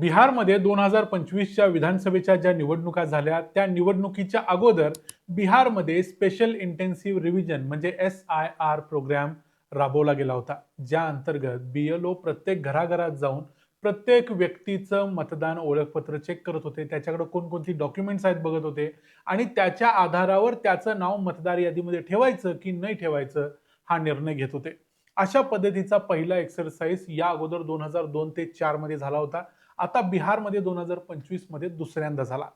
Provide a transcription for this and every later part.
बिहारमध्ये दोन हजार पंचवीसच्या विधानसभेच्या ज्या निवडणुका झाल्या त्या निवडणुकीच्या अगोदर बिहारमध्ये स्पेशल इंटेन्सिव्ह रिव्हिजन म्हणजे एस आय आर प्रोग्राम राबवला गेला होता. ज्या अंतर्गत बी एल ओ प्रत्येक घराघरात जाऊन प्रत्येक व्यक्तीचं मतदान ओळखपत्र चेक करत होते. त्याच्याकडे कोणकोणती डॉक्युमेंट्स आहेत बघत होते. आणि त्याच्या आधारावर त्याचं नाव मतदार यादीमध्ये ठेवायचं की नाही ठेवायचं हा निर्णय घेत होते. अशा पद्धतीचा पहिला एक्सरसाइज या अगोदर दोन हजार दोन ते चारमध्ये झाला होता. आता बिहारमध्ये दोन हजार पंचवीसमध्ये दुसऱ्यांदा झाला.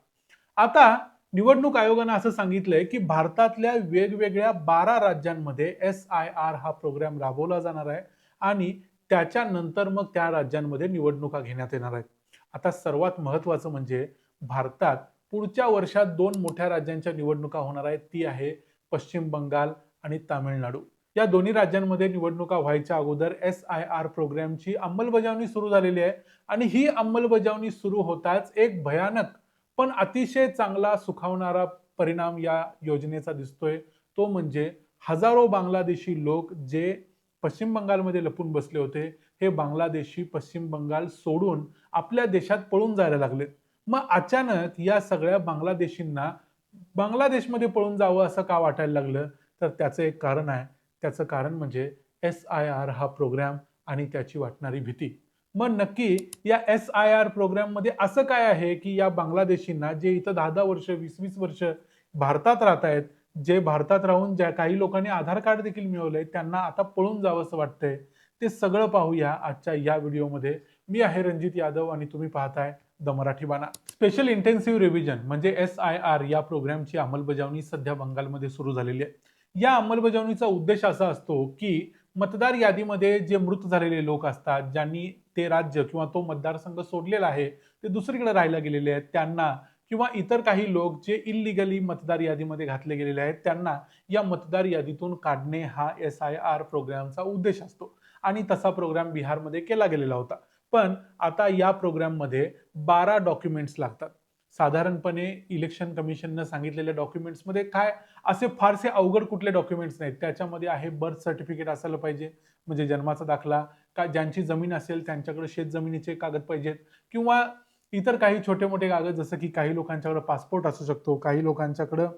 आता निवडणूक आयोगानं असं सांगितलंय की भारतातल्या वेगवेगळ्या बारा राज्यांमध्ये एस आय आर हा प्रोग्राम राबवला जाणार आहे आणि त्याच्यानंतर मग त्या राज्यांमध्ये निवडणुका घेण्यात येणार आहेत. आता सर्वात महत्वाचं म्हणजे भारतात पुढच्या वर्षात दोन मोठ्या राज्यांच्या निवडणुका होणार आहेत. ती आहे पश्चिम बंगाल आणि तामिळनाडू. या दोन्ही राज्यांमध्ये निवडणुका व्हायच्या अगोदर एस आय आर प्रोग्रॅमची अंमलबजावणी सुरू झालेली आहे. आणि ही अंमलबजावणी सुरू होताच एक भयानक पण अतिशय चांगला सुखावणारा परिणाम या योजनेचा दिसतोय. तो म्हणजे हजारो बांगलादेशी लोक जे पश्चिम बंगालमध्ये लपून बसले होते हे बांगलादेशी पश्चिम बंगाल सोडून आपल्या देशात पळून जायला लागलेत. मग अचानक या सगळ्या बांगलादेशींना बांगलादेशमध्ये पळून जावं असं का वाटायला लागलं? तर त्याचं एक कारण आहे. त्याचं कारण म्हणजे एस आय आर हा प्रोग्राम आणि त्याची वाटणारी भीती. मग नक्की या एस आय आर प्रोग्राममध्ये असं काय आहे की या बांगलादेशींना जे इथं दहा दहा वर्ष वीस वीस वर्ष भारतात राहत आहेत जे भारतात राहून ज्या काही लोकांनी आधार कार्ड देखील मिळवलंय त्यांना आता पळून जावं असं वाटतंय ते सगळं पाहूया आजच्या या व्हिडिओमध्ये. मी आहे रणजित यादव आणि तुम्ही पाहताय the Marathi Bana. Special intensive revision म्हणजे एस आय आर या प्रोग्रामची अंमलबजावणी सध्या बंगालमध्ये सुरू झालेली आहे. या अंमलबजावणीचा उद्देश असा असतो की मतदार यादीमध्ये जे मृत झालेले लोक असतात ज्यांनी ते राज्य किंवा तो मतदारसंघ सोडलेला आहे ते दुसरीकडे राहायला गेलेले आहेत. त्यांना किंवा इतर काही लोक जे इलिगली मतदार यादीमध्ये घातले गेलेले आहेत त्यांना या मतदार यादीतून काढणे हा एस आय आर प्रोग्रामचा उद्देश असतो. आणि तसा प्रोग्राम बिहारमध्ये केला गेलेला होता. पण आता या प्रोग्राममध्ये बारा डॉक्युमेंट्स लागतात. साधारणपणे इलेक्शन कमिशननं सांगितलेल्या डॉक्युमेंट्समध्ये काय असे फारसे अवघड कुठले डॉक्युमेंट्स नाहीत. त्याच्यामध्ये आहे बर्थ सर्टिफिकेट असायला पाहिजे म्हणजे जन्माचा दाखला का ज्यांची जमीन असेल त्यांच्याकडे शेत जमिनीचे कागद पाहिजेत किंवा इतर काही छोटे मोठे कागद जसं की काही लोकांच्याकडे पासपोर्ट असू शकतो काही लोकांच्याकडं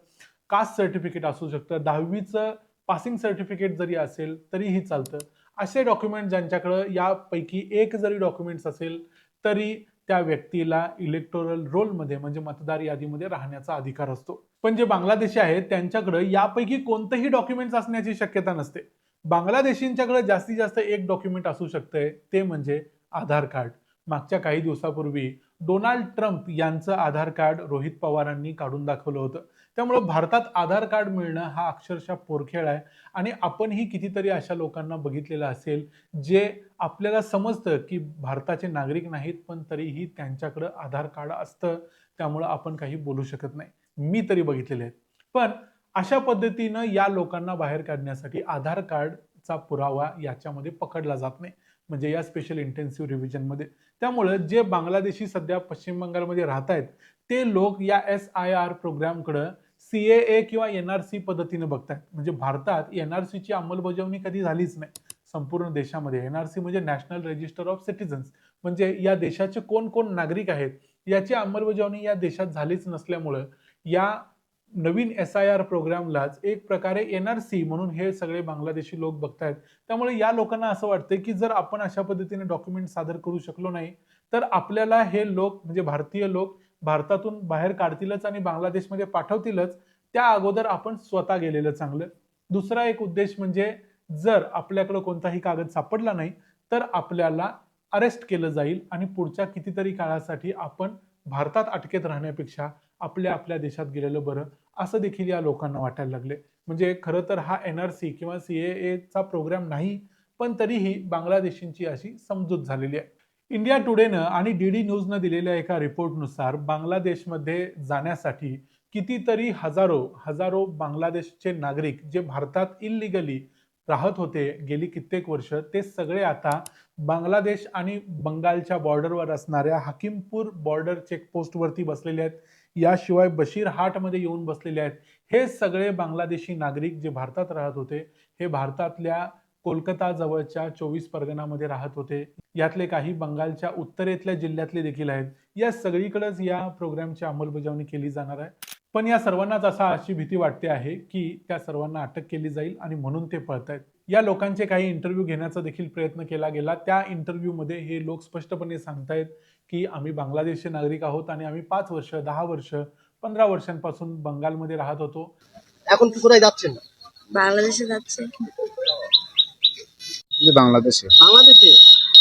कास्ट सर्टिफिकेट असू शकतं दहावीचं पासिंग सर्टिफिकेट जरी असेल तरीही चालतं. असे डॉक्युमेंट ज्यांच्याकडं यापैकी एक जरी डॉक्युमेंट्स असेल तरी त्या व्यक्तीला इलेक्टोरल रोलमध्ये म्हणजे मतदार यादीमध्ये राहण्याचा अधिकार असतो. पण जे बांगलादेशी आहेत त्यांच्याकडे यापैकी कोणतंही डॉक्युमेंट्स असण्याची शक्यता नसते. बांगलादेशींच्याकडे जास्तीत जास्त एक डॉक्युमेंट असू शकतंय ते म्हणजे आधार कार्ड. मागच्या काही दिवसापूर्वी डोनाल्ड ट्रम्प यांचं आधार कार्ड रोहित पवारांनी काढून दाखवलं होतं. त्यामुळे भारतात आधार कार्ड मिळणं हा अक्षरशः पोरखेळ आहे. आणि आपणही कितीतरी अशा लोकांना बघितलेलं असेल जे आपल्याला समजतं की भारताचे नागरिक नाहीत पण तरीही त्यांच्याकडं आधार कार्ड असतं. त्यामुळं आपण काही बोलू शकत नाही. मी तरी बघितलेले आहेत. पण अशा पद्धतीनं या लोकांना बाहेर काढण्यासाठी आधार कार्डचा पुरावा याच्यामध्ये पकडला जात नाही. म्हणजे या स्पेशल इंटेन्सिव्ह रिव्हिजनमध्ये त्यामुळं जे बांगलादेशी सध्या पश्चिम बंगालमध्ये राहत आहेत ते लोक या एस आय आर प्रोग्रामकडं सी ए ए किंवा एन आर सी पद्धतीने बघतायत. म्हणजे भारतात एन आर सीची अंमलबजावणी कधी झालीच नाही. संपूर्ण देशामध्ये. एन आर सी म्हणजे नॅशनल रजिस्टर ऑफ सिटिझन्स म्हणजे या देशाचे कोण कोण नागरिक आहेत याची अंमलबजावणी या देशात झालीच नसल्यामुळं या नवीन एस आय आर प्रोग्रामलाच एक प्रकारे एन आर सी म्हणून हे सगळे बांगलादेशी लोक बघतायत. त्यामुळे या लोकांना असं वाटतं की जर आपण अशा पद्धतीने डॉक्युमेंट सादर करू शकलो नाही तर आपल्याला हे लोक म्हणजे भारतीय लोक भारतातून बाहेर काढतीलच आणि बांगलादेशमध्ये पाठवतीलच त्या अगोदर आपण स्वतः गेलेलं चांगलं. दुसरा एक उद्देश म्हणजे जर आपल्याकडं कोणताही कागद सापडला नाही तर आपल्याला अरेस्ट केलं जाईल आणि पुढच्या कितीतरी काळासाठी आपण भारतात अटकेत राहण्यापेक्षा आपल्या आपल्या देशात गेलेलं बरं असं देखील या लोकांना वाटायला लागले. म्हणजे खरं तर हा एन आर सी किंवा सी एचा प्रोग्राम नाही पण तरीही बांगलादेशींची अशी समजूत झालेली आहे. इंडिया टुडेनं आणि डी डी न्यूजनं दिलेल्या एका रिपोर्टनुसार बांगलादेशमध्ये जाण्यासाठी कितीतरी हजारो हजारो बांगलादेशचे नागरिक जे भारतात इलिगली राहत होते गेली कित्येक वर्ष ते सगळे आता बांगलादेश आणि बंगालच्या बॉर्डरवर असणाऱ्या हकीमपूर बॉर्डर चेकपोस्टवरती बसलेले आहेत. याशिवाय बशीर हाटमध्ये येऊन बसलेले आहेत. हे सगळे बांगलादेशी नागरिक जे भारतात राहत होते हे भारतातल्या कोलकाता जवळच्या चोवीस परगणामध्ये राहत होते. यातले काही बंगालच्या उत्तरेतल्या जिल्ह्यातले देखील आहेत. या सगळीकडेच या प्रोग्रामची अंमलबजावणी केली जाणार आहे. पण या सर्वांनाच असा अशी भीती वाटते आहे की त्या सर्वांना अटक केली जाईल आणि म्हणून ते पळत आहेत या लोकांचे काही इंटरव्ह्यू घेण्याचा देखील प्रयत्न केला गेला त्या इंटरव्ह्यूमध्ये हे लोक स्पष्टपणे सांगतायत की आम्ही बांगलादेशचे नागरिक आहोत आणि आम्ही पाच वर्ष दहा वर्ष पंधरा वर्षांपासून बंगालमध्ये राहत होतो এখন কি কোথায় যাচ্ছেন বাংলাদেশে যাচ্ছে যে বাংলাদেশে বাংলাদেশে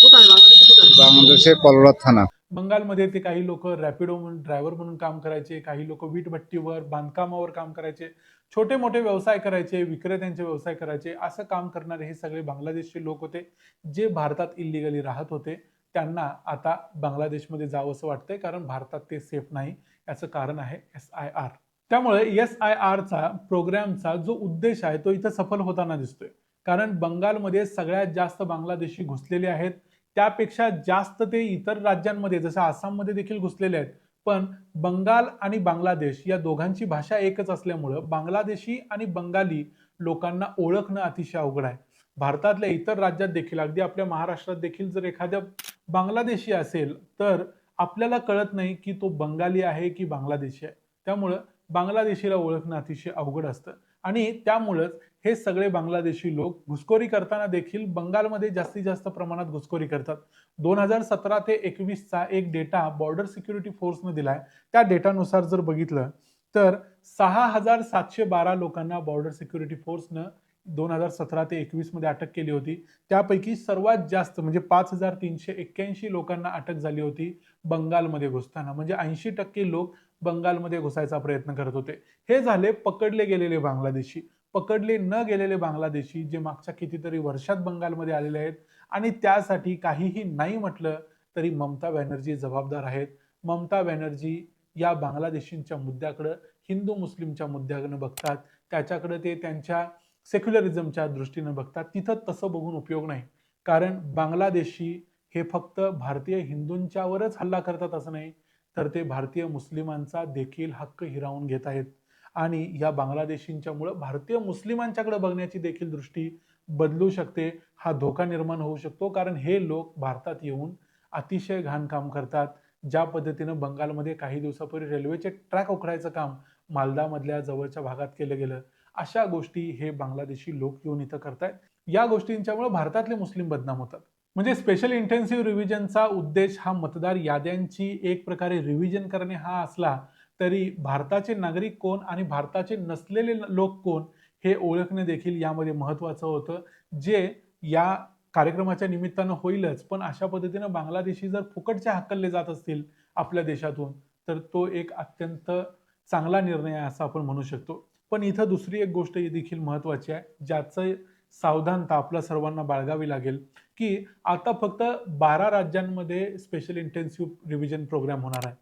কোথায় বাংলাদেশে কোথায় বাংলাদেশে কলরাত থানা बंगालमध्ये ते काही लोक रॅपिडो म्हणून ड्रायव्हर म्हणून काम करायचे काही लोक वीटभट्टीवर बांधकामावर काम करायचे छोटे मोठे व्यवसाय करायचे विक्रेत्यांचे व्यवसाय करायचे असं काम करणारे हे सगळे बांगलादेशचे लोक होते जे भारतात इलिगली राहत होते. त्यांना आता बांगलादेशमध्ये जावं असं वाटतंय कारण भारतात ते सेफ नाही याचं कारण आहे एस आय आर त्यामुळे एस आय आरचा प्रोग्रॅमचा जो उद्देश आहे तो इथं सफल होताना दिसतोय. कारण बंगालमध्ये सगळ्यात जास्त बांगलादेशी घुसलेले आहेत त्यापेक्षा जास्त ते इतर राज्यांमध्ये जसं आसाममध्ये देखील घुसलेले आहेत पण बंगाल आणि बांगलादेश या दोघांची भाषा एकच असल्यामुळं बांगलादेशी आणि बंगाली लोकांना ओळखणं अतिशय अवघड आहे. भारतातल्या इतर राज्यात देखील अगदी आपल्या महाराष्ट्रात देखील जर एखाद्या बांगलादेशी असेल तर आपल्याला कळत नाही की तो बंगाली आहे की बांगलादेशी आहे. त्यामुळं बांगलादेशीला ओळखणं अतिशय अवघड असतं. आणि त्यामुळंच हे सगळे बांगलादेशी लोक घुसखोरी करताना देखील बंगालमध्ये जास्तीत जास्त प्रमाणात घुसखोरी करतात. दोन हजार सतरा ते एकवीसचा एक डेटा बॉर्डर सिक्युरिटी फोर्सनं दिलाय. त्या डेटानुसार जर बघितलं तर सहा हजार सातशे बारा लोकांना बॉर्डर सिक्युरिटी फोर्सनं दोन हजार सतरा ते एकवीसमध्ये अटक केली होती. त्यापैकी सर्वात जास्त म्हणजे पाच हजार तीनशे एक्क्याऐंशी लोकांना अटक झाली होती बंगालमध्ये घुसताना. म्हणजे ऐंशी टक्के लोक बंगालमध्ये घुसायचा प्रयत्न करत होते. हे झाले पकडले गेलेले बांगलादेशी. पकडले न गेलेले बांगलादेशी जे मागच्या कितीतरी वर्षात बंगालमध्ये आलेले आहेत. आणि त्यासाठी काहीही नाही म्हटलं तरी ममता बॅनर्जी जबाबदार आहेत. ममता बॅनर्जी या बांगलादेशींच्या मुद्द्याकडं हिंदू मुस्लिमच्या मुद्द्याकडे बघतात. त्याच्याकडे ते त्यांच्या सेक्युलरिझमच्या दृष्टीनं बघतात. तिथं तसं बघून उपयोग नाही. कारण बांगलादेशी हे फक्त भारतीय हिंदूंच्यावरच हल्ला करतात असं नाही. तर ते भारतीय मुस्लिमांचा देखील हक्क हिरावून घेत आहेत. आणि या बांगलादेशींच्यामुळं भारतीय मुस्लिमांच्याकडे बघण्याची देखील दृष्टी बदलू शकते. हा धोका निर्माण होऊ शकतो. कारण हे लोक भारतात येऊन अतिशय घाण काम करतात. ज्या पद्धतीनं बंगालमध्ये काही दिवसापूर्वी रेल्वेचे ट्रॅक उखडायचं काम मालदामधल्या जवळच्या भागात केलं गेलं अशा गोष्टी हे बांगलादेशी लोक येऊन इथं करतायत. या गोष्टींच्यामुळे भारतातले मुस्लिम बदनाम होतात. म्हणजे स्पेशल इंटेन्सिव्ह रिव्हिजनचा उद्देश हा मतदार याद्यांची एक प्रकारे रिव्हिजन करणे हा असला तरी भारताचे नागरिक कोण आणि भारताचे नसलेले लोक कोण हे ओळखणे देखील यामध्ये महत्त्वाचं होतं. जे या कार्यक्रमाच्या निमित्तानं होईलच पण अशा पद्धतीनं बांगलादेशी जर फुकटचे हाकलले जात असतील आपल्या देशातून तर तो एक अत्यंत चांगला निर्णय आहे असं आपण म्हणू शकतो. पण इथं दुसरी एक गोष्ट देखील महत्त्वाची आहे ज्याचं सावधानता आपल्या सर्वांना बाळगावी लागेल की आता फक्त बारा राज्यांमध्ये स्पेशल इंटेन्सिव्ह रिव्हिजन प्रोग्राम होणार आहे.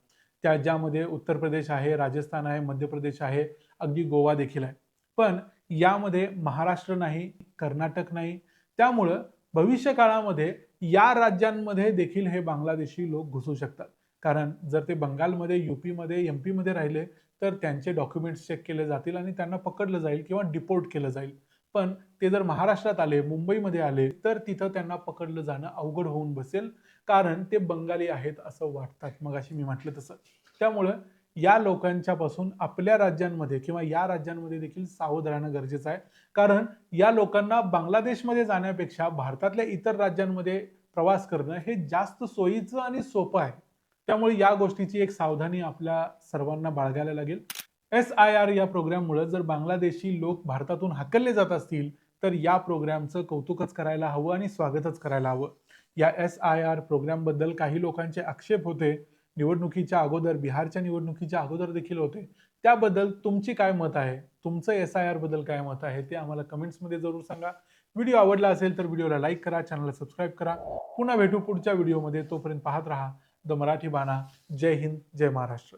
त्या ज्यामध्ये उत्तर प्रदेश आहे राजस्थान आहे मध्य प्रदेश आहे अगदी गोवा देखील आहे. पण यामध्ये महाराष्ट्र नाही कर्नाटक नाही. त्यामुळं भविष्य काळामध्ये या राज्यांमध्ये देखील हे बांगलादेशी लोक घुसू शकतात. कारण जर ते बंगालमध्ये युपीमध्ये एम पीमध्ये राहिले तर त्यांचे डॉक्युमेंट्स चेक केले जातील आणि त्यांना पकडलं जाईल किंवा डिपोर्ट केलं जाईल. पण ते जर महाराष्ट्रात आले मुंबईमध्ये आले तर तिथं त्यांना पकडलं जाणं अवघड होऊन बसेल. कारण ते बंगाली आहेत असं वाटतात. मग अशी मी म्हटलं तसं. त्यामुळं या लोकांच्या पासून आपल्या राज्यांमध्ये किंवा या राज्यांमध्ये देखील सावध राहणं गरजेचं आहे. कारण या लोकांना बांगलादेशमध्ये जाण्यापेक्षा भारतातल्या इतर राज्यांमध्ये प्रवास करणं हे जास्त सोयीचं आणि सोपं आहे. त्यामुळे या गोष्टीची एक सावधानी आपल्या सर्वांना बाळगायला लागेल. एस आय आर या प्रोग्राममुळे जर बांगलादेशी लोक भारतातून हाकलले जात असतील तर या प्रोग्रामचं कौतुकच करायला हवं आणि स्वागतच करायला हवं. या एस आय आर प्रोग्रामबद्दल काही लोकांचे आक्षेप होते. निवडणुकीच्या अगोदर बिहारच्या निवडणुकीच्या अगोदर देखील होते. त्याबद्दल तुमची काय मत आहे? तुमचं एस आय आरबद्दल काय मत आहे? ते आम्हाला कमेंट्समध्ये जरूर सांगा. व्हिडिओ आवडला असेल तर व्हिडिओला लाईक करा चॅनलला सबस्क्राईब करा. पुन्हा भेटू पुढच्या व्हिडिओमध्ये. तोपर्यंत पाहत राहा. द मराठी बाणा. जय हिंद जय महाराष्ट्र.